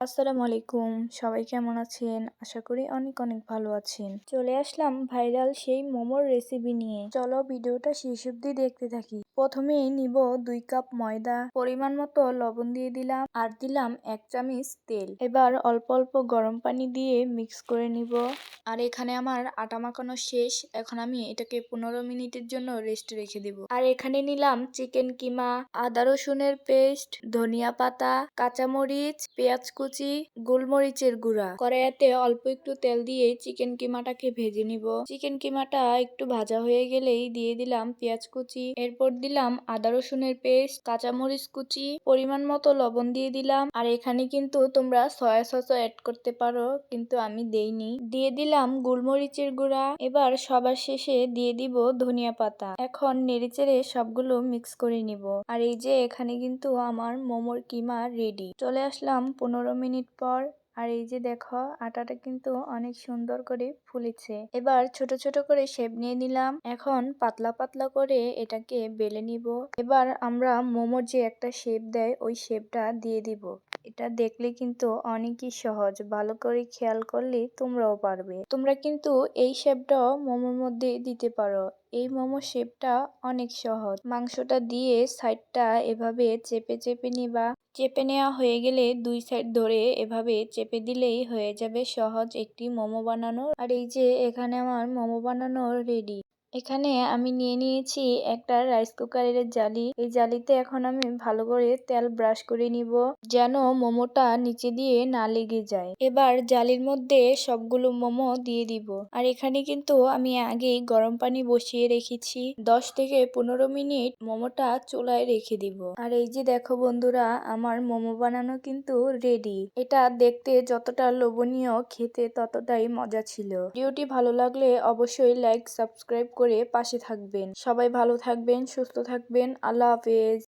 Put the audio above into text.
আসসালামু আলাইকুম। সবাই কেমন আছেন? আশা করি অনেক অনেক ভালো আছেন। চলে আসলাম ভাইরাল সেই মোমোর রেসিপি নিয়ে। চলো ভিডিওটা শেষ অব্দি দেখতে থাকি। প্রথমেই নিব দুই কাপ ময়দা, পরিমাণ মতো লবণ দিয়ে দিলাম আর দিলাম এক চামচ তেল। এবার অল্প অল্প গরম পানি দিয়ে মিক্স করে নিব। আর এখানে আমার আটা মাখানো শেষ। এখন আমি এটাকে পনেরো মিনিটের জন্য রেস্ট রেখে দিব। আর এখানে নিলাম চিকেন কিমা, আদা রসুনের পেস্ট ধনিয়া পাতা, কাঁচামরিচ, পেঁয়াজ কুচি গোলমরিচের গুঁড়া। কড়াইতে অল্প একটু তেল দিয়ে চিকেন কিমাটাকে ভেজে নিব। চিকেন কিমাটা একটু ভাজা হয়ে গেলেই দিয়ে দিলাম পেঁয়াজ কুচি। এরপর দিলাম আদা রসুনের পেস্ট, কাঁচামরিচ কুচি, পরিমাণ মতো লবণ দিয়ে দিলাম। আর এখানে কিন্তু তোমরা সয়া সসও অ্যাড করতে পারো, কিন্তু আমি দেইনি। দিয়ে দিলাম গোলমরিচের গুঁড়া। এবার সবার শেষে দিয়ে দিব ধনিয়া পাতা। এখন নেড়েচেড়ে সবগুলো মিক্স করে নিব। আর এই যে এখানে কিন্তু আমার মোমোর কিমা রেডি চলে আসলাম পনেরো মিনিট পর, আর এই যে দেখো, আটাটা কিন্তু অনেক সুন্দর করে ফুলেছে। এবার ছোট ছোট করে শেপ নিয়ে নিলাম। এখন পাতলা পাতলা করে এটাকে বেলে নিব। এবার আমরা মোমোর যে একটা শেপ দেয়, ওই শেপটা দিয়ে দিব। এটা দেখলে কিন্তু অনেকই সহজ। ভালো করে খেয়াল করলে তোমরাও পারবে। তোমরা কিন্তু এই শেপটাও মোমোর মধ্যে দিতে পারো। এই মোমো শেপটা অনেক সহজ। মাংসটা দিয়ে সাইডটা এভাবে চেপে চেপে নিবা। চেপে নেওয়া হয়ে গেলে দুই সাইড ধরে এভাবে চেপে দিলেই হয়ে যাবে সহজ একটি মোমো বানানো আর এই যে এখানে আমার মোমো বানানো রেডি এখানে আমি নিয়ে নিয়েছি একটা রাইস কুকারের জালি। এই জালিতে এখন আমি ভালো করে তেল ব্রাশ করে নিব যেন মোমোটা নিচে দিয়ে না লেগে যায়। এবার জালির মধ্যে সবগুলো মোমো দিয়ে দিব। আর এখানে কিন্তু আমি আগেই গরম পানি বসিয়ে রেখেছি। দশ থেকে পনেরো মিনিট মোমোটা চুলায় রেখে দিব। আর এই যে দেখো বন্ধুরা, আমার মোমো বানানো কিন্তু রেডি এটা দেখতে যতটা লোভনীয়, খেতে ততটাই মজা ছিল। ভিডিওটি ভালো লাগলে অবশ্যই লাইক সাবস্ক্রাইব করে পাশে থাকবেন। সবাই ভালো থাকবেন সুস্থ থাকবেন। আল্লাহ হাফেজ।